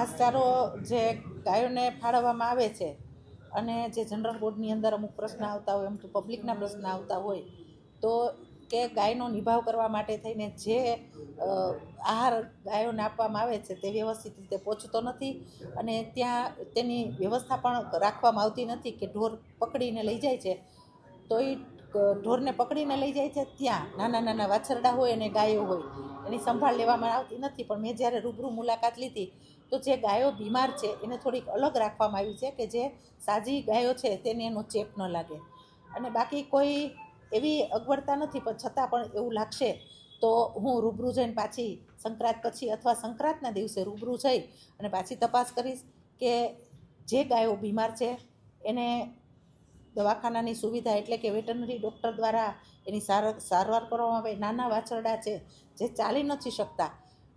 ઘાસચારો જે ગાયોને ફાળવવામાં આવે છે અને જે જનરલ બોર્ડની અંદર અમુક પ્રશ્ન આવતા હોય એમ તો પબ્લિકના પ્રશ્ન આવતા હોય, તો કે ગાયનો નિભાવ કરવા માટે થઈને જે આહાર ગાયોને આપવામાં આવે છે તે વ્યવસ્થિત રીતે પહોંચતો નથી અને ત્યાં તેની વ્યવસ્થા પણ રાખવામાં આવતી નથી કે ઢોર પકડીને લઈ જાય છે, તો એ ઢોરને પકડીને લઈ જાય છે ત્યાં. નાના નાના વાછરડા હોય અને ગાયો હોય. એની સંભાળ લેવામાં આવતી નથી, પણ મેં જ્યારે રૂબરૂ મુલાકાત લીધી, તો જે ગાયો બીમાર છે એને થોડીક અલગ રાખવામાં આવી છે કે જે સાજી ગાયો છે તેને એનો ચેપ ન લાગે. અને બાકી કોઈ એવી અગવડતા નથી, પણ છતાં પણ એવું લાગશે, તો હું રૂબરૂ જઈને પાછી સંક્રાંત પછી અથવા સંક્રાંતના દિવસે રૂબરૂ જઈ અને પાછી તપાસ કરીશ કે જે ગાયો બીમાર છે એને દવાખાનાની સુવિધા એટલે કે વેટરનરી ડૉક્ટર દ્વારા એની સાર, સારવાર કરવામાં આવે. નાના વાછરડા છે જે ચાલી નથી શકતા.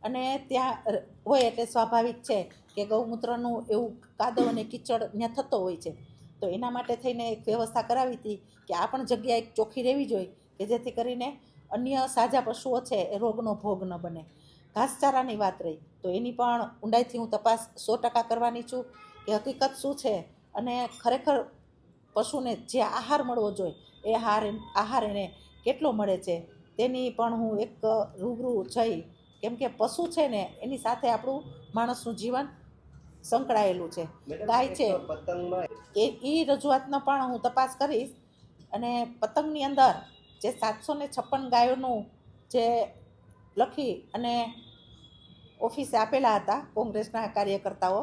અને ત્યાં હોય એટલે સ્વાભાવિક છે કે ગૌમૂત્રનું એવું કાદવ અને કીચડ ત્યાં થતો હોય છે. તો એના માટે થઈને એક વ્યવસ્થા કરાવી હતી કે આ પણ જગ્યા એક ચોખ્ખી રહેવી જોઈએ કે જેથી કરીને અન્ય સાજા પશુઓ છે એ રોગનો ભોગ ન બને. ઘાસચારાની વાત રહી. તો એની પણ ઊંડાઈથી હું તપાસ સો ટકા કરવાની છું કે હકીકત શું છે? અને ખરેખર પશુને જે આહાર મળવો જોઈએ એ આહાર આહાર એને કેટલો મળે છે તેની પણ હું એક રૂબરૂ જઈ કેમ કે પશુ છે ને એની સાથે આપણું માણસનું જીવન સંકળાયેલું છે. ગાય છે. એ એ રજૂઆતનો પણ હું તપાસ કરીશ અને પતંગની અંદર જે સાતસો ને છપ્પન ગાયોનું જે લખી અને ઓફિસે આપેલા હતા કોંગ્રેસના કાર્યકર્તાઓ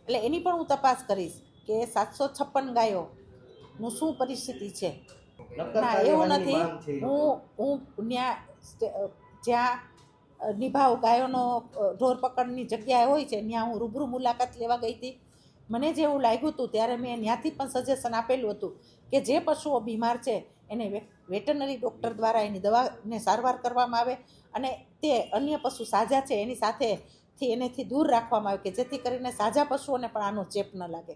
એટલે એની પણ હું તપાસ કરીશ. કે સાતસો છપ્પન ગાયોનું શું પરિસ્થિતિ છે? ના એવું નથી. હું હું ત્યાં જ્યાં નિભાવ ગાયોનો ઢોર પકડની જગ્યાએ હોય છે ત્યાં હું રૂબરૂ મુલાકાત લેવા ગઈ હતી. મને જેવું લાગ્યું હતું ત્યારે મેં ત્યાંથી પણ સજેશન આપેલું હતું કે જે પશુઓ બીમાર છે એને વેટરનરી ડૉક્ટર દ્વારા એની દવાને સારવાર કરવામાં આવે અને તે અન્ય પશુ સાજા છે એની સાથેથી એનેથી દૂર રાખવામાં આવે કે જેથી કરીને સાજા પશુઓને પણ આનો ચેપ ન લાગે.